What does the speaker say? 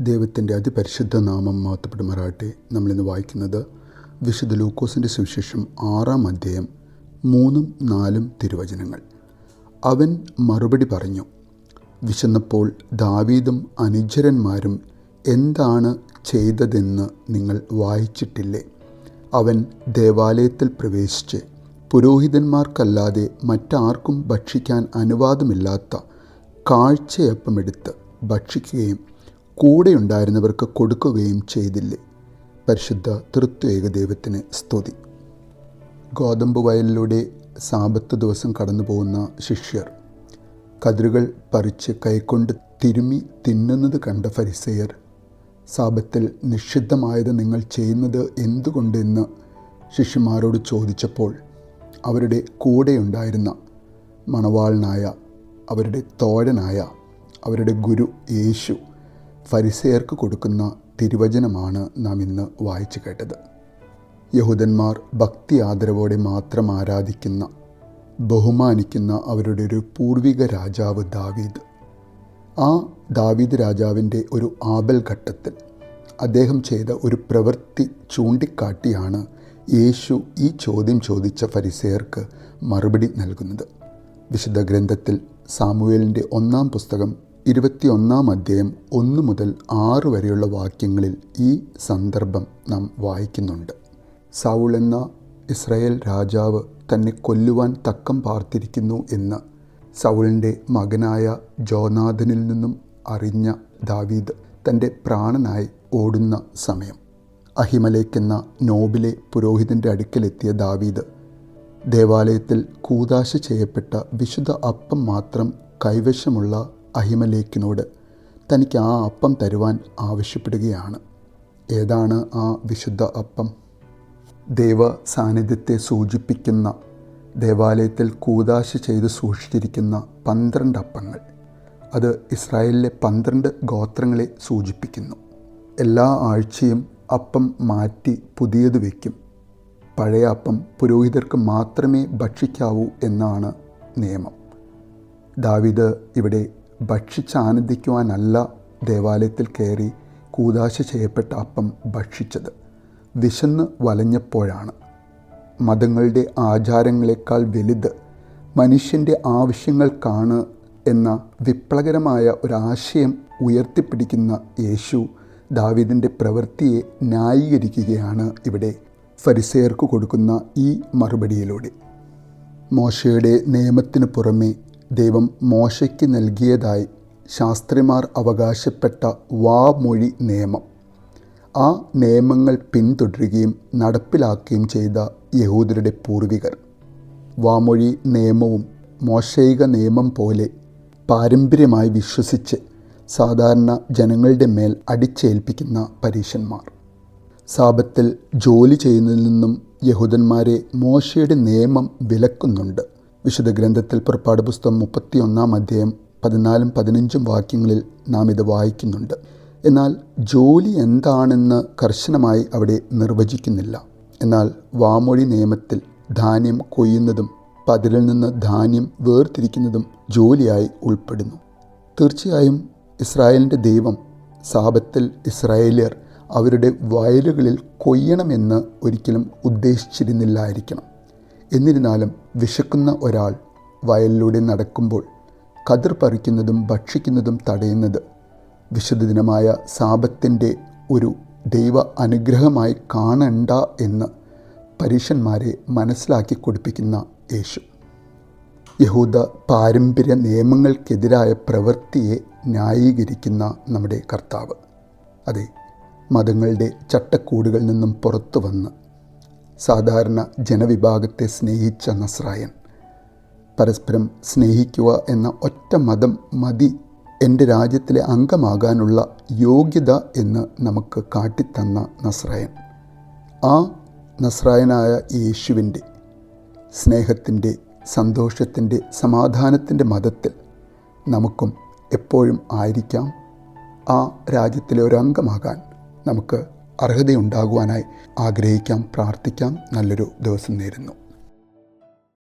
ദൈവത്തിന്റെ അതിപരിശുദ്ധ നാമം മഹത്വപ്പെടുമാറാട്ടെ നമ്മളിന്ന് വായിക്കുന്നത് വിശുദ്ധ ലൂക്കോസിന്റെ സുവിശേഷം ആറാം അധ്യായം മൂന്നും നാലും തിരുവചനങ്ങൾ. അവൻ മറുപടി പറഞ്ഞു വിശന്നപ്പോൾ ദാവീദും അനുജരന്മാരും എന്താണ് ചെയ്തതെന്ന് നിങ്ങൾ വായിച്ചിട്ടില്ലേ? അവൻ ദേവാലയത്തിൽ പ്രവേശിച്ച് പുരോഹിതന്മാർക്കല്ലാതെ മറ്റാർക്കും ഭക്ഷിക്കാൻ അനുവാദമില്ലാത്ത കാഴ്ചയപ്പമെടുത്ത് ഭക്ഷിക്കുകയും കൂടെയുണ്ടായിരുന്നവർക്ക് കൊടുക്കുകയും ചെയ്തില്ലേ? പരിശുദ്ധ തൃത്വേക ദൈവത്തിന് സ്തുതി. ഗോതമ്പ് വയലിലൂടെ സാപത്ത് ദിവസം കടന്നു പോകുന്ന ശിഷ്യർ കതിരുകൾ പറിച്ച് കൈക്കൊണ്ട് തിരുമി തിന്നുന്നത് കണ്ട ഫരിസയർ സാപത്തിൽ നിഷിദ്ധമായത് നിങ്ങൾ ചെയ്യുന്നത് എന്തുകൊണ്ടെന്ന്? ശിഷ്യന്മാരോട് ചോദിച്ചപ്പോൾ അവരുടെ കൂടെയുണ്ടായിരുന്ന മണവാളനായ അവരുടെ തോഴനായ അവരുടെ ഗുരു യേശു ഫരിസയർക്ക് കൊടുക്കുന്ന തിരുവചനമാണ് നാം ഇന്ന് വായിച്ചു കേട്ടത്. യഹൂദന്മാർ ഭക്തി ആദരവോടെ മാത്രം ആരാധിക്കുന്ന ബഹുമാനിക്കുന്ന അവരുടെ ഒരു പൂർവിക രാജാവ് ദാവീദ്. ആ ദാവീദ് രാജാവിന്റെ ഒരു ആബൽ ഘട്ടത്തിൽ അദ്ദേഹം ചെയ്ത ഒരു പ്രവൃത്തി ചൂണ്ടിക്കാട്ടിയാണ് യേശു ഈ ചോദ്യം ചോദിച്ച ഫരിസേയർക്ക് മറുപടി നൽകുന്നത്. വിശുദ്ധ ഗ്രന്ഥത്തിൽ സാമുവേലിന്റെ ഒന്നാം പുസ്തകം ഇരുപത്തിയൊന്നാം അധ്യായം ഒന്ന് മുതൽ ആറ് വരെയുള്ള വാക്യങ്ങളിൽ ഈ സന്ദർഭം നാം വായിക്കുന്നുണ്ട്. സൗൾ എന്ന ഇസ്രായേൽ രാജാവ് തന്നെ കൊല്ലുവാൻ തക്കം പാർത്തിരിക്കുന്നു എന്ന് സൗളിന്റെ മകനായ ജോനാഥനിൽ നിന്നും അറിഞ്ഞ ദാവീദ് തന്റെ പ്രാണനായി ഓടുന്ന സമയം. അഹിമലേക്ക് എന്ന നോബിലെ പുരോഹിതന്റെ അടുക്കലെത്തിയ ദാവീദ് ദേവാലയത്തിൽ കൂതാശ ചെയ്യപ്പെട്ട വിശുദ്ധ അപ്പം മാത്രം കൈവശമുള്ള അഹിമലേക്കിനോട് തനിക്ക് ആ അപ്പം തരുവാൻ ആവശ്യപ്പെടുകയാണ്. ഏതാണ് ആ വിശുദ്ധ അപ്പം? ദൈവ സാന്നിധ്യത്തെ സൂചിപ്പിക്കുന്ന ദേവാലയത്തിൽ കൂതാശ ചെയ്ത് സൂക്ഷിച്ചിരിക്കുന്ന പന്ത്രണ്ട് അപ്പങ്ങൾ. അത് ഇസ്രായേലിലെ പന്ത്രണ്ട് ഗോത്രങ്ങളെ സൂചിപ്പിക്കുന്നു. എല്ലാ ആഴ്ചയും അപ്പം മാറ്റി പുതിയത് വയ്ക്കും. പഴയ അപ്പം പുരോഹിതർക്ക് മാത്രമേ ഭക്ഷിക്കാവൂ എന്നാണ് നിയമം. ദാവിദ് ഇവിടെ ഭക്ഷിച്ച് ആനന്ദിക്കുവാനല്ല ദേവാലയത്തിൽ കയറി കൂതാശ ചെയ്യപ്പെട്ട അപ്പം ഭക്ഷിച്ചത്. വിശന്ന് വലഞ്ഞപ്പോഴാണ്. മതങ്ങളുടെ ആചാരങ്ങളെക്കാൾ വലുത് മനുഷ്യന്റെ ആവശ്യങ്ങൾക്കാണ് എന്ന വിപ്ലവകരമായ ഒരാശയം ഉയർത്തിപ്പിടിക്കുന്ന യേശു ദാവിദിന്റെ പ്രവൃത്തിയെ ന്യായീകരിക്കുകയാണ് ഇവിടെ ഫരിസേയർക്ക് കൊടുക്കുന്ന ഈ മറുപടിയിലൂടെ. മോശയുടെ നിയമത്തിന് പുറമെ ദൈവം മോശയ്ക്ക് നൽകിയതായി ശാസ്ത്രിമാർ അവകാശപ്പെട്ട വാമൊഴി നിയമം. ആ നിയമങ്ങൾ പിന്തുടരുകയും നടപ്പിലാക്കുകയും ചെയ്ത യഹൂദരുടെ പൂർവികർ. വാമൊഴി നിയമവും മോശയിക നിയമം പോലെ പാരമ്പര്യമായി വിശ്വസിച്ച് സാധാരണ ജനങ്ങളുടെ മേൽ അടിച്ചേൽപ്പിക്കുന്ന പരീശന്മാർ. സാപത്തിൽ ജോലി ചെയ്യുന്നതിൽ നിന്നും യഹൂദന്മാരെ മോശയുടെ നിയമം വിലക്കുന്നുണ്ട്. വിശുദ്ധ ഗ്രന്ഥത്തിൽ പുറപ്പാട് പുസ്തകം മുപ്പത്തിയൊന്നാം അധ്യായം പതിനാലും പതിനഞ്ചും വാക്യങ്ങളിൽ നാം ഇത് വായിക്കുന്നുണ്ട്. എന്നാൽ ജോലി എന്താണെന്ന് കർശനമായി അവിടെ നിർവചിക്കുന്നില്ല. എന്നാൽ വാമൊഴി നിയമത്തിൽ ധാന്യം കൊയ്യുന്നതും പതിരിൽ നിന്ന് ധാന്യം വേർതിരിക്കുന്നതും ജോലിയായി ഉൾപ്പെടുന്നു. തീർച്ചയായും ഇസ്രായേലിന്റെ ദൈവം സാപത്തിൽ ഇസ്രായേലിയർ അവരുടെ വയലുകളിൽ കൊയ്യണമെന്ന് ഒരിക്കലും ഉദ്ദേശിച്ചിരുന്നില്ലായിരിക്കണം. എന്നിരുന്നാലും വിശക്കുന്ന ഒരാൾ വയലിലൂടെ നടക്കുമ്പോൾ കതിർ പറിക്കുന്നതും ഭക്ഷിക്കുന്നതും തടയുന്നത് വിശുദ്ധ ദിനമായ സാപത്തിന്റെ ഒരു ദൈവ അനുഗ്രഹമായി കാണണ്ട എന്ന് പരീഷന്മാരെ മനസ്സിലാക്കി കൊടുപ്പിക്കുന്ന യേശു. യഹൂദ പാരമ്പര്യ നിയമങ്ങൾക്കെതിരായ പ്രവൃത്തിയെ ന്യായീകരിക്കുന്ന നമ്മുടെ കർത്താവ്. അതെ മതങ്ങളുടെ ചട്ടക്കൂടുകളിൽ നിന്നും പുറത്തു വന്ന് സാധാരണ ജനവിഭാഗത്തെ സ്നേഹിച്ച നസ്രായൻ. പരസ്പരം സ്നേഹിക്കുക എന്ന ഒറ്റ മതം മതി എന്റെ രാജ്യത്തിലെ അംഗമാകാനുള്ള യോഗ്യത എന്ന് നമുക്ക് കാട്ടിത്തന്ന നസ്രായൻ. ആ നസ്രായനായ യേശുവിന്റെ സ്നേഹത്തിന്റെ സന്തോഷത്തിന്റെ സമാധാനത്തിന്റെ മതത്തിൽ നമുക്കും എപ്പോഴും ആയിരിക്കാം. ആ രാജ്യത്തിലെ ഒരു അംഗമാകാൻ നമുക്ക് അർഹതയുണ്ടാകുവാനായി ആഗ്രഹിക്കാം പ്രാർത്ഥിക്കാം. നല്ലൊരു ദിവസം നേരുന്നു.